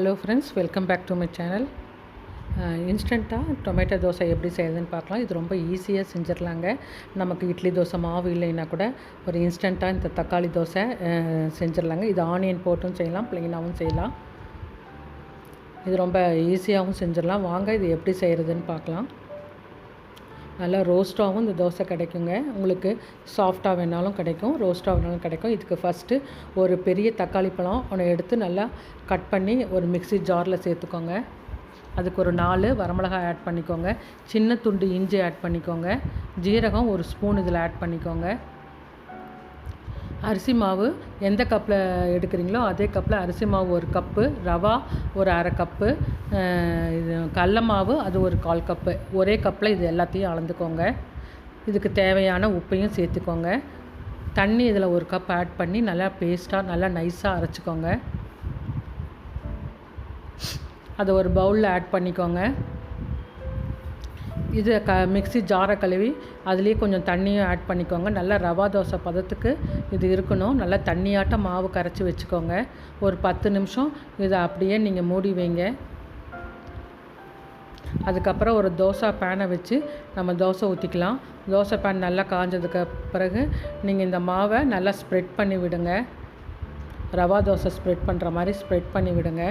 Hello friends welcome back to my channel இன்ஸ்டண்ட்டாக tomato dosa எப்படி செய்யுதுன்னு பார்க்கலாம். இது ரொம்ப ஈஸியாக செஞ்சிடலாங்க. நமக்கு இட்லி தோசை மாவு இல்லைன்னா கூட ஒரு இன்ஸ்டண்ட்டாக இந்த தக்காளி தோசை செஞ்சிடலாங்க. இது ஆனியன் போட்டும் செய்யலாம் ப்ளெயினாகவும் செய்யலாம். இது ரொம்ப ஈஸியாகவும் செஞ்சிடலாம். வாங்க இது எப்படி செய்கிறதுன்னு பார்க்கலாம். நல்லா ரோஸ்ட்டாகவும் இந்த தோசை கிடைக்குங்க. உங்களுக்கு சாஃப்டாக வேணாலும் கிடைக்கும் ரோஸ்ட்டாக வேணாலும் கிடைக்கும். இதுக்கு ஃபஸ்ட்டு ஒரு பெரிய தக்காளி பழம் ஒன்று எடுத்து நல்லா கட் பண்ணி ஒரு மிக்ஸி ஜாரில் சேர்த்துக்கோங்க. அதுக்கு ஒரு நாலு வரமிளகாய் ஆட் பண்ணிக்கோங்க. சின்ன துண்டு இஞ்சி ஆட் பண்ணிக்கோங்க. ஜீரகம் ஒரு ஸ்பூன் இதில் ஆட் பண்ணிக்கோங்க. அரிசி மாவு எந்த கப்பில் எடுக்கிறீங்களோ அதே கப்பில் அரிசி மாவு ஒரு கப்பு ரவா ஒரு அரை கப்பு இது கடல மாவு அது ஒரு கால் கப்பு ஒரே கப்பில் இது எல்லாத்தையும் அளந்துக்கோங்க. இதுக்கு தேவையான உப்பையும் சேர்த்துக்கோங்க. தண்ணி இதில் ஒரு கப் ஆட் பண்ணி நல்லா பேஸ்ட்டாக நல்லா நைஸாக அரைச்சிக்கோங்க. அதை ஒரு பவுலில் ஆட் பண்ணிக்கோங்க. இது க மிக்ஸி ஜாரை கழுவி அதுலேயே கொஞ்சம் தண்ணியும் ஆட் பண்ணிக்கோங்க. நல்லா ரவா தோசை பதத்துக்கு இது இருக்கணும். நல்லா தண்ணியாட்டம் மாவு கரைச்சி வச்சுக்கோங்க. ஒரு பத்து நிமிஷம் இதை அப்படியே நீங்கள் மூடி வைங்க. அதுக்கப்புறம் ஒரு தோசை பேனை வச்சு நம்ம தோசை ஊற்றிக்கலாம் தோசை பேன் நல்லா காஞ்சதுக்கு பிறகு நீங்கள் இந்த மாவை நல்லா ஸ்ப்ரெட் பண்ணி விடுங்க. ரவா தோசை ஸ்ப்ரெட் பண்ணுற மாதிரி ஸ்ப்ரெட் பண்ணி விடுங்க.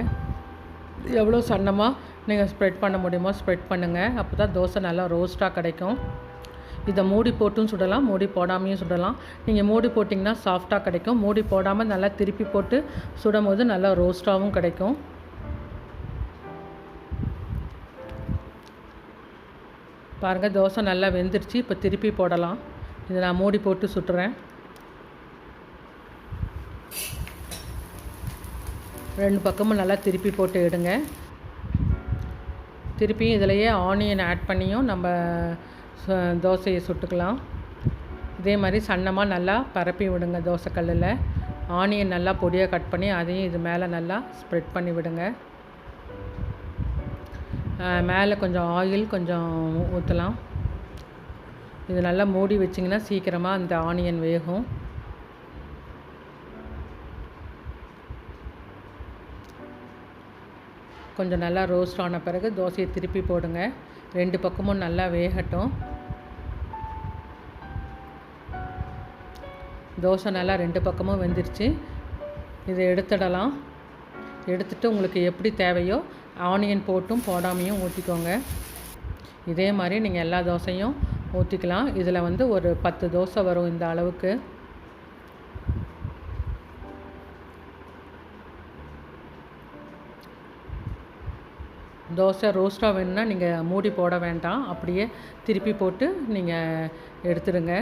எவ்வளோ சன்னமாக நீங்கள் ஸ்ப்ரெட் பண்ண முடியுமோ ஸ்ப்ரெட் பண்ணுங்கள் அப்போ தான் தோசை நல்லா ரோஸ்ட்டாக கிடைக்கும். இதை மூடி போட்டும் சுடலாம் மூடி போடாமையும் சுடலாம். நீங்கள் மூடி போட்டிங்கன்னா சாஃப்டாக கிடைக்கும். மூடி போடாமல் நல்லா திருப்பி போட்டு சுடும் போது நல்லா ரோஸ்ட்டாகவும் கிடைக்கும். பாருங்கள் தோசை நல்லா வெந்துருச்சு. இப்போ திருப்பி போடலாம். இதை நான் மூடி போட்டு சுட்டுறேன். ரெண்டு பக்கமும் நல்லா திருப்பி போட்டு எடுங்க. திருப்பியும் இதிலையே ஆனியன் ஆட் பண்ணியும் நம்ம ச- தோசையை சுட்டுக்கலாம். இதே மாதிரி சன்னமாக நல்லா பரப்பி விடுங்க தோசைக்கல்லில். ஆனியன் நல்லா பொடியாக கட் பண்ணி அதையும் இது மேலே நல்லா ஸ்ப்ரெட் பண்ணி விடுங்க. மேலே கொஞ்சம் ஆயில் கொஞ்சம் ஊற்றலாம் இது நல்லா மூடி வச்சிங்கன்னா சீக்கிரமாக அந்த ஆனியன் வேகும். கொஞ்சம் நல்லா ரோஸ்ட் ஆன பிறகு தோசையை திருப்பி போடுங்க. ரெண்டு பக்கமும் நல்லா வேகட்டும். தோசை நல்லா ரெண்டு பக்கமும் வெந்துருச்சு. இதை எடுத்துடலாம். எடுத்துட்டு உங்களுக்கு எப்படி தேவையோ ஆனியன் போட்டும் போடாமையும் ஊற்றிக்கோங்க இதே மாதிரி நீங்கள் எல்லா தோசையும் ஊற்றிக்கலாம் இதில் வந்து ஒரு பத்து தோசை வரும் இந்த அளவுக்கு. தோசை ரோஸ்ட்டாக வேணும்னா நீங்கள் மூடி போட வேண்டாம். அப்படியே திருப்பி போட்டு நீங்கள் எடுத்துடுங்க.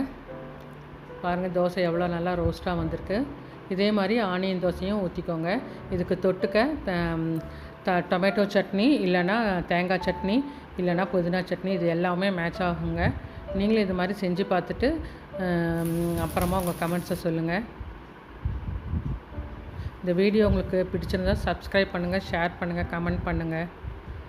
பாருங்கள் தோசை எவ்வளோ நல்லா ரோஸ்ட்டாக வந்திருக்கு. இதே மாதிரி ஆனியன் தோசையும் ஊற்றிக்கோங்க இதுக்கு தொட்டுக்க த- டொமேட்டோ சட்னி இல்லைன்னா தேங்காய் சட்னி இல்லைன்னா புதினா சட்னி இது எல்லாமே மேட்ச் ஆகுங்க. நீங்களும் இது மாதிரி செஞ்சு பார்த்துட்டு அப்புறமா உங்கள் கமெண்ட்ஸை சொல்லுங்கள் இந்த வீடியோ உங்களுக்கு பிடிச்சிருந்தா சப்ஸ்கிரைப் பண்ணுங்கள் ஷேர் பண்ணுங்கள் கமெண்ட் பண்ணுங்கள்